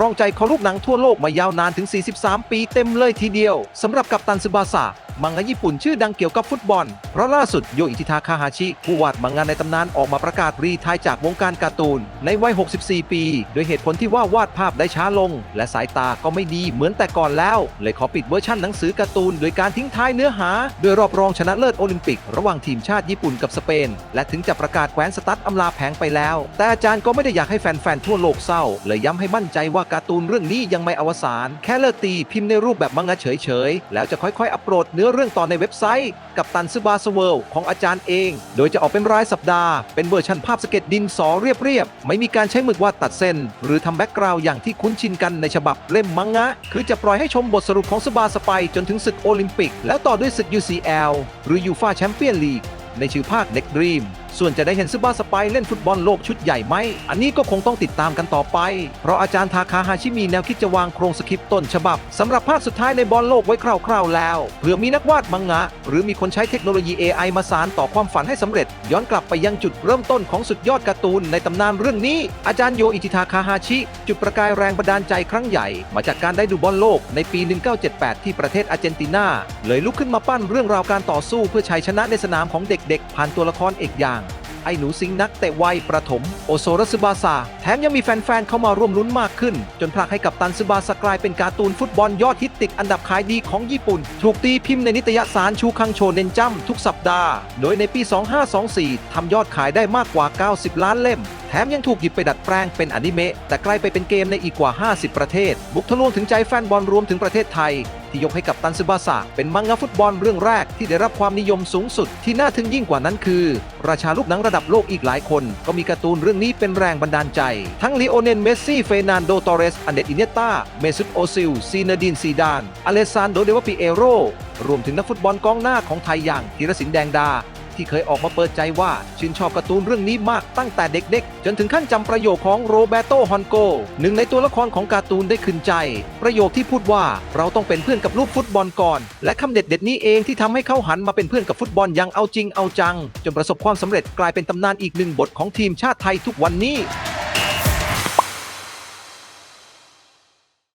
ครองใจของลูกหนังทั่วโลกมายาวนานถึง 43 ปีเต็มเลยทีเดียวสำหรับกัปตันซึบาสะ มังงะญี่ปุ่นชื่อดังเกี่ยวกับฟุตบอล เพราะล่าสุดโยอิทิทาคาฮาชิ ผู้วาดมังงะในตำนานออกมาประกาศรีทายจากวงการการ์ตูน ในวัย 64 ปี โดยเหตุผลที่ว่าวาดภาพได้ช้าลง และสายตาก็ไม่ดีเหมือนแต่ก่อนแล้ว เลยขอปิดเวอร์ชั่นหนังสือการ์ตูน โดยการทิ้งท้ายเนื้อหา โดยรอบรองชนะเลิศโอลิมปิก ระหว่างทีมชาติญี่ปุ่นกับสเปน และถึงจะประกาศแคว้นสตัดอำลาแผงไปแล้ว แต่อาจารย์ก็ไม่ได้อยากให้แฟนๆทั่วโลกเศร้าเลยย้ำให้มั่นใจว่าการ์ตูนเรื่องนี้ยังไม่อวสาน แค่เลิกตีพิมพ์ในรูปแบบมังงะเฉยๆแล้วจะค่อยๆอัปโหลดเนื้อเรื่องต่อในเว็บไซต์ กับตันซึบาสเวิลของอาจารย์เอง โดยจะออกเป็นรายสัปดาห์ เป็นเวอร์ชันภาพสเก็ตดินสอเรียบๆ ไม่มีการใช้หมึกวาดตัดเส้น หรือทำแบ็กกราวด์อย่างที่คุ้นชินกันในฉบับเล่มมังงะ คือจะปล่อยให้ชมบทสรุปของซึบาสไปจนถึงศึกโอลิมปิก แล้วต่อด้วยศึก UCL หรือยูฟาแชมเปี้ยนลีกในชื่อภาคเด็กดรีมส่วนจะได้เห็นซึบาสไปเล่นฟุตบอลโลกชุดใหญ่ไหม อันนี้ก็คงต้องติดตามกันต่อไป เพราะอาจารย์ทาคาฮาชิมีแนวคิดจะวางโครงสคริปต์ต้นฉบับสำหรับภาคสุดท้ายในบอลโลกไว้คร่าวๆแล้วเพื่อมีนักวาดมังงะ หรือมีคนใช้เทคโนโลยี AI มาสานต่อความฝันให้สำเร็จ ย้อนกลับไปยังจุดเริ่มต้นของสุดยอดการ์ตูนในตำนานเรื่องนี้ อาจารย์โยอิจิทาคาฮาชิ จุดประกายแรงบันดาลใจครั้งใหญ่ มาจากการได้ดูบอลโลกในปี 1978 ที่ประเทศอาร์เจนตินาเลยลุกขึ้นมาปั้นเรื่องราวการต่อสู้เพื่อชัยชนะในสนามของเด็ก ๆ ผ่านตัวละครเอกอย่าง ไอ้หนูสิงห์นักเตะวัยประถม โอโซรัสบาซาแถมยังมีแฟนๆเข้ามาร่วมลุ้นมากขึ้น จนผลักให้กับตันซบาซากลายเป็นการ์ตูนฟุตบอลยอดฮิตติดอันดับขายดีของญี่ปุ่น ถูกตีพิมพ์ในนิตยสารชูคังโชเนนจัมทุกสัปดาห์ โดยในปี 2524 ทำยอดขายได้มากกว่า 90 ล้านเล่ม แถมยังถูกหยิบไปดัดแปลงเป็นอนิเมะแต่กลายไปเป็นเกมในอีกกว่า 50 ประเทศ บุกทะลวงถึงใจแฟนบอลรวมถึงประเทศไทย ที่ยกให้กับตันซึบาสะเป็นมังงะฟุตบอลเรื่องแรกที่ได้รับความนิยมสูงสุด ที่น่าทึ่งยิ่งกว่านั้นคือ ราชาลูกหนังระดับโลกอีกหลายคน ก็มีการ์ตูนเรื่องนี้เป็นแรงบันดาลใจ ทั้งลีโอเนนเมสซี่เฟนันโดตอเรสอันเดตอินเนต้าเมซุตโอซิลซีนาดินซีดานอเลซานโดเดวปิเอโรรวมถึงนักฟุตบอลกองหน้าของไทยอย่างธีรศินแดงดา ที่เคยออกมาเปิดใจว่า ชื่นชอบการ์ตูนเรื่องนี้มากตั้งแต่เด็กๆ จนถึงขั้นจำประโยคของโรเบโตฮอนโกหนึ่งในตัวละครของการ์ตูนได้ขึ้นใจ ประโยคที่พูดว่าเราต้องเป็นเพื่อนกับลูกฟุตบอลก่อน และคำเด็ดๆนี้เองที่ทำให้เขาหันมาเป็นเพื่อนกับฟุตบอลอย่างเอาจริงเอาจัง จนประสบความสำเร็จกลายเป็นตำนานอีกหนึ่งบทของทีมชาติไทยทุกวันนี้